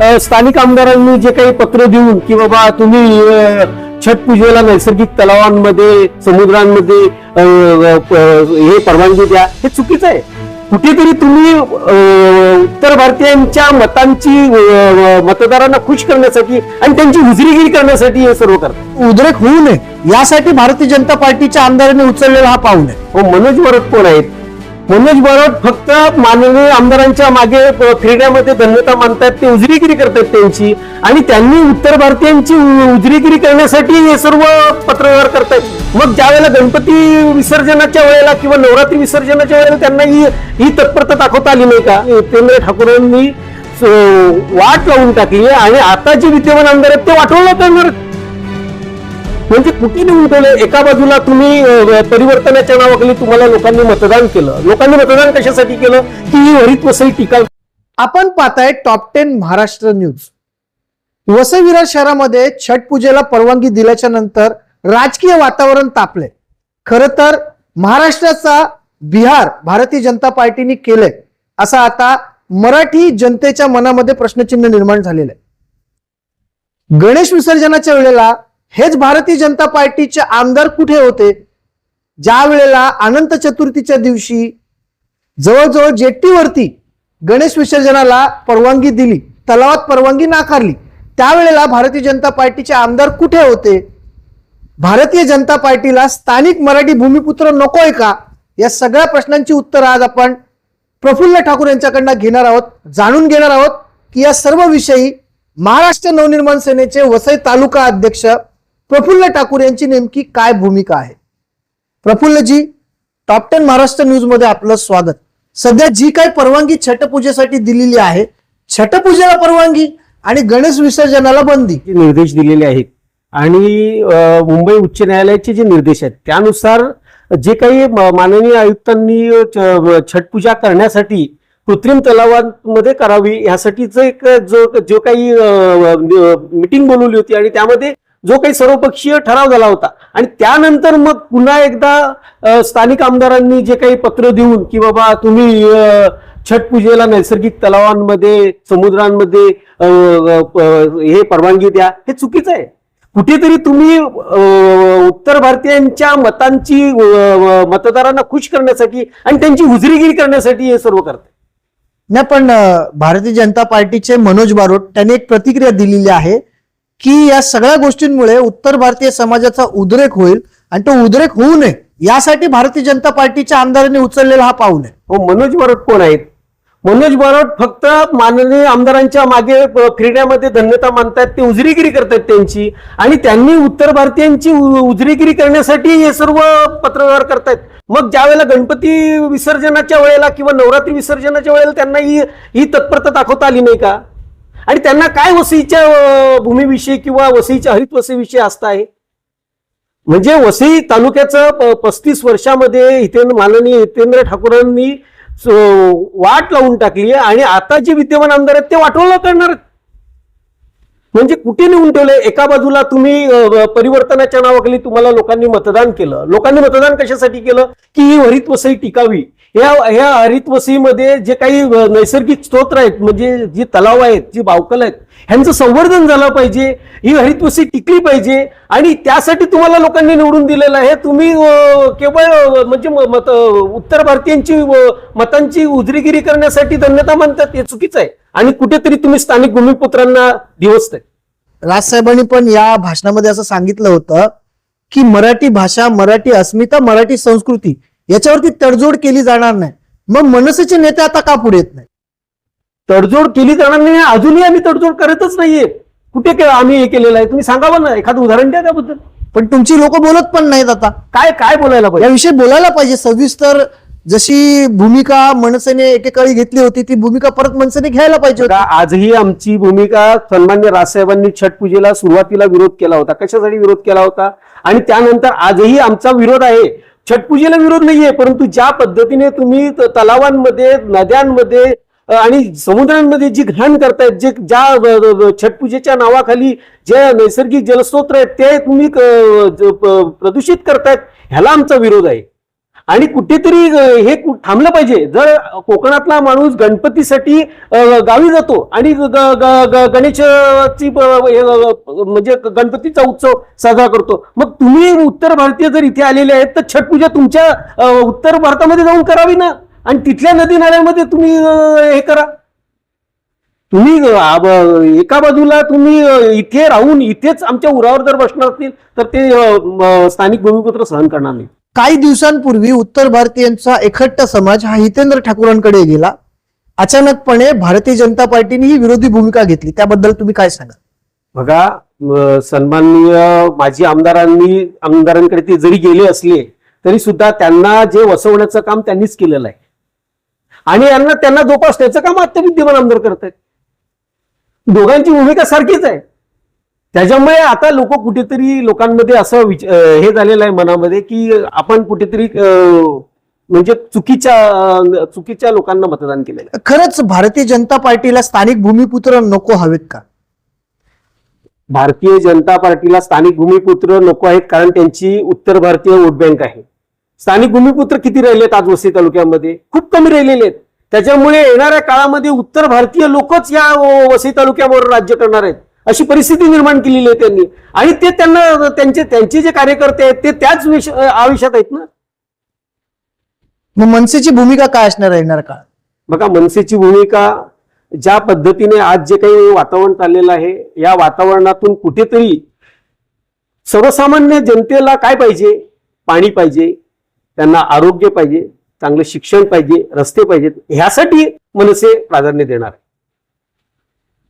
स्थानिक आमदारांनी जे काही पत्र देऊन की बाबा तुम्ही छठ पूजेला नैसर्गिक तलावांमध्ये समुद्रांमध्ये हे परवानगी द्या हे चुकीचं आहे. कुठेतरी तुम्ही उत्तर भारतीयांच्या मतांची मतदारांना खुश करण्यासाठी आणि त्यांची हुजरीगिरी करण्यासाठी हे सर्व करतात. उद्रेक होऊ नये. यासाठी भारतीय जनता पार्टीच्या आमदारांनी उचललेला हा पाऊल आहे. हो मनोज बरोट कोण आहेत? मनोज बरोट फक्त माननीय आमदारांच्या मागे फिरण्यामध्ये धन्यता मानतात ते उजरीगिरी करतात त्यांची. आणि त्यांनी उत्तर भारतीयांची उजरीगिरी करण्यासाठी हे सर्व पत्रव्यवहार करतात मग ज्या वेळेला गणपती विसर्जनाच्या वेळेला किंवा नवरात्री विसर्जनाच्या वेळेला त्यांना ही ही तत्परता दाखवता आली नाही का? उपेंद्र ठाकूरांनी वाट लावून टाकली आणि आता जे विद्यमान आमदार आहेत ते वाटवलं करणार म्हणजे कुठे नेऊन एका बाजूला तुम्ही परिवर्तनाच्या नावाखाली तुम्हाला लोकांनी मतदान केलं? लोकांनी मतदान कशासाठी केलं? की ही हरित वसई टीका आपण पाहताय top ten Maharashtra news Vasai Virar शहरामध्ये छठ पूजेला परवानगी दिल्याच्या नंतर राजकीय वातावरण तापले. खर तर महाराष्ट्राचा बिहार भारतीय जनता पार्टीने केलंय असा आता मराठी जनतेच्या मनामध्ये प्रश्नचिन्ह निर्माण झालेलं आहे. गणेश विसर्जनाच्या वेळेला हेच भारतीय जनता पार्टीचे आमदार कुठे होते? ज्या वेळेला अनंत चतुर्थीच्या दिवशी जवळजवळ जेट्टीवरती गणेश विसर्जनाला परवानगी दिली तलावात परवानगी नाकारली त्यावेळेला भारतीय जनता पार्टीचे आमदार कुठे होते? भारतीय जनता पार्टीला स्थानिक मराठी भूमिपुत्र नकोय का? या सगळ्या प्रश्नांची उत्तर आज आपण प्रफुल्ल ठाकूर यांच्याकडनं घेणार आहोत जाणून घेणार आहोत की या सर्व विषयी महाराष्ट्र नवनिर्माण सेनेचे वसई तालुका अध्यक्ष प्रफुल्ल ठाकूर यांची नेमकी काय भूमिका आहे? प्रफुल्लजी टॉप टेन महाराष्ट्र न्यूजमध्ये आपलं स्वागत. सध्या जी काही परवानगी छटपूजेसाठी दिलेली आहे छटपूजेला परवानगी आणि गणेश विसर्जनाला बंदी. निर्देश दिलेले आहेत आणि मुंबई उच्च न्यायालयाचे जे निर्देश आहेत त्यानुसार जे काही माननीय आयुक्तांनी छ- छटपूजा करण्यासाठी कृत्रिम तलावांमध्ये करावी यासाठीच एक जो जो काही मिटिंग बोलवली होती आणि त्यामध्ये जो काही सर्वपक्षीय ठराव झाला होता. आणि त्यानंतर मग पुन्हा एकदा स्थानिक आमदारांनी जे काही पत्र देऊन की बाबा तुम्ही छठ पूजेला नैसर्गिक तलावांमध्ये समुद्रांमध्ये हे परवानगी द्या हे चुकीचं आहे. कुठेतरी तुम्ही उत्तर भारतीयांच्या मतांची मतदारांना खुश करण्यासाठी आणि त्यांची हुजरीगिरी करण्यासाठी हे सर्व करतात नाही पण भारतीय जनता पार्टीचे मनोज बारोट त्यांनी एक प्रतिक्रिया दिलेली आहे. की या सगळ्या गोष्टींमुळे उत्तर भारतीय समाजाचा उद्रेक होईल आणि तो उद्रेक होऊ नये. यासाठी भारतीय जनता पार्टीच्या आमदारांनी उचललेला हा पाऊल आहे. हो मनोज बरोट कोण आहेत? मनोज बरोट फक्त माननीय आमदारांच्या मागे फिरण्यामध्ये धन्यता मानतात ते उजरीगिरी करतात त्यांची. आणि त्यांनी उत्तर भारतीयांची उजरीगिरी करण्यासाठी हे सर्व पत्रव्यवहार करतायत. मग ज्या वेळेला गणपती विसर्जनाच्या वेळेला किंवा नवरात्री विसर्जनाच्या वेळेला त्यांना ही ही तत्परता दाखवता आली नाही का? आणि त्यांना काय वसईच्या भूमीविषयी किंवा वसईच्या हरित वसईविषयी आस्था आहे? म्हणजे वसई तालुक्याचं पस्तीस वर्षामध्ये हितेंद्र माननीय हितेंद्र ठाकूरांनी वाट लावून टाकली आहे आणि आता जे विद्यमान आमदार आहेत ते वाटवलं करणार म्हणजे कुठे नेऊन ठेवले? एका बाजूला तुम्ही परिवर्तनाच्या नावाखाली तुम्हाला लोकांनी मतदान केलं. लोकांनी मतदान कशासाठी केलं? की ही हरित वसई टिकावी. या ह्या हरित वसईमध्ये जे काही नैसर्गिक स्तोत्र आहेत म्हणजे जी तलाव आहेत जी बावकल आहेत ह्यांचं संवर्धन झालं पाहिजे ही हरित वसई टिकली पाहिजे आणि त्यासाठी तुम्हाला लोकांनी निवडून दिलेलं आहे. तुम्ही केवळ म्हणजे मत उत्तर भारतीयांची मतांची उजरीगिरी करण्यासाठी धन्यता मानतात हे चुकीचं आहे. आणि कुठेतरी तुम्ही स्थानिक भूमिपुत्रांना दिवसताय राजसाहेबांनी पण या भाषणामध्ये असं सांगितलं होतं की मराठी भाषा मराठी अस्मिता मराठी संस्कृती याच्यावरती तडजोड केली जाणार नाही. मग मनसेचे नेते आता का पुढे येत नाही तडजोड केली जाणार नाही अजूनही आम्ही तडजोड करतच नाहीये. कुठे के- आम्ही हे केलेलं आहे? तुम्ही सांगावं ना एखादं उदाहरण द्या त्याबद्दल. पण तुमची लोक बोलत पण नाहीत आता. काय काय बोलायला पाहिजे? याविषयी बोलायला पाहिजे. सविस्तर जशी भूमिका मनसेने एकेकाळी घेतली होती ती भूमिका परत मनसेने घ्यायला पाहिजे होती. आजही आमची भूमिका सन्मान्य राजसाहेबांनी छठ पूजेला सुरुवातीला विरोध केला होता. कशासाठी विरोध केला होता? आणि त्यानंतर आजही आमचा विरोध आहे. छठ पूजेला विरोध नाहीये परंतु ज्या पद्धतीने तुम्ही तलावांमध्ये नद्यांमध्ये आणि समुद्रांमध्ये जी घाण करतायत जे ज्या छटपूजेच्या छठ पूजेच्या नावाखाली जे नैसर्गिक जलस्रोत आहेत ते तुम्ही प्रदूषित करतायत ह्याला आमचा विरोध आहे. आणि कुठेतरी हे थांबलं पाहिजे. जर कोकणातला माणूस गणपतीसाठी गावी जातो आणि ग- ग- गणेशची म्हणजे गणपतीचा उत्सव साजरा करतो. मग तुम्ही उत्तर भारतीय जर इथे आलेले आहेत तर छठ पूजा तुमच्या उत्तर भारतामध्ये जाऊन करावी ना? आणि तिथल्या नदी नाल्यामध्ये तुम्ही हे करा. तुम्ही एका बाजूला तुम्ही इथे राहून इथेच आमच्या उरावर जर बसणार असतील तर ते स्थानिक भूमिपुत्र सहन करणार नाही काही दिवसांपूर्वी उत्तर भारतीयांचा एकट्टा समाज हा हितेंद्र ठाकूरांकडे गेला. अचानकपणे भारतीय जनता पार्टीने ही विरोधी भूमिका घेतली. त्याबद्दल तुम्ही काय सांगा बघा सन्माननीय माजी आमदारांनी आमदारांकडे ते जरी गेले असले तरी सुद्धा त्यांना जे वसवण्याचं काम त्यांनीच केलेलं आहे. आणि यांना त्यांना जोपासण्याचं काम आत्ता विद्यमान आमदार करत आहेत दोघांची भूमिका सारखीच आहे. त्याच्यामुळे आता लोक कुठेतरी लोकांमध्ये असं विच- हे झालेलं आहे मनामध्ये की आपण कुठेतरी म्हणजे चुकीच्या चुकीच्या लोकांना मतदान केलेलं खरंच भारतीय जनता पार्टीला स्थानिक भूमिपुत्र नको हवेत का? भारतीय जनता पार्टीला स्थानिक भूमिपुत्र नको आहेत कारण त्यांची उत्तर भारतीय वोट बँक आहे. स्थानिक भूमिपुत्र किती राहिलेत आज वसई तालुक्यामध्ये? खूप कमी राहिलेले आहेत. त्याच्यामुळे येणाऱ्या काळामध्ये उत्तर भारतीय लोकच या वसई तालुक्यावर राज्य करणार आहेत. अशी परिस्थिती निर्माण केलेली आहे त्यांनी. आणि ते त्यांना त्यांचे त्यांचे जे कार्यकर्ते आहेत ते त्याच आयुष्यात आहेत ना? मग मनसेची भूमिका काय असणार येणार काळात बघा मनसेची भूमिका ज्या पद्धतीने आज जे काही वातावरण चाललेलं आहे या वातावरणातून कुठेतरी सर्वसामान्य जनतेला काय पाहिजे? पाणी पाहिजे त्यांना आरोग्य पाहिजे चांगलं शिक्षण पाहिजे रस्ते पाहिजेत. ह्यासाठी मनसे प्राधान्य देणार आहे.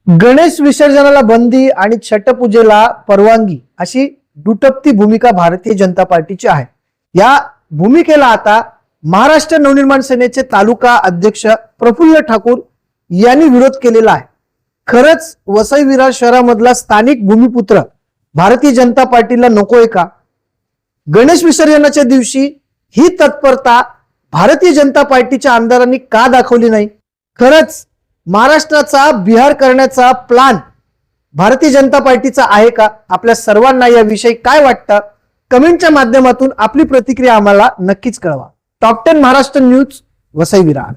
गणेश विसर्जनाला बंदी आणि छटपूजेला परवानगी अशी दुटप्ती भूमिका भारतीय जनता पार्टीची आहे. या भूमिकेला आता महाराष्ट्र नवनिर्माण सेनेचे तालुका अध्यक्ष प्रफुल्ल ठाकूर यांनी विरोध केलेला आहे. खरंच वसई विरार शहरामधला स्थानिक भूमिपुत्र भारतीय जनता पार्टीला नकोय का? गणेश विसर्जनाच्या दिवशी ही तत्परता भारतीय जनता पार्टीच्या आमदारांनी का दाखवली नाही? खरंच महाराष्ट्राचा बिहार करण्याचा प्लान भारतीय जनता पार्टीचा आहे का? आपल्या सर्वांना याविषयी काय वाटतं? कमेंटच्या माध्यमातून आपली प्रतिक्रिया आम्हाला नक्कीच कळवा. Top ten Maharashtra news Vasai Virar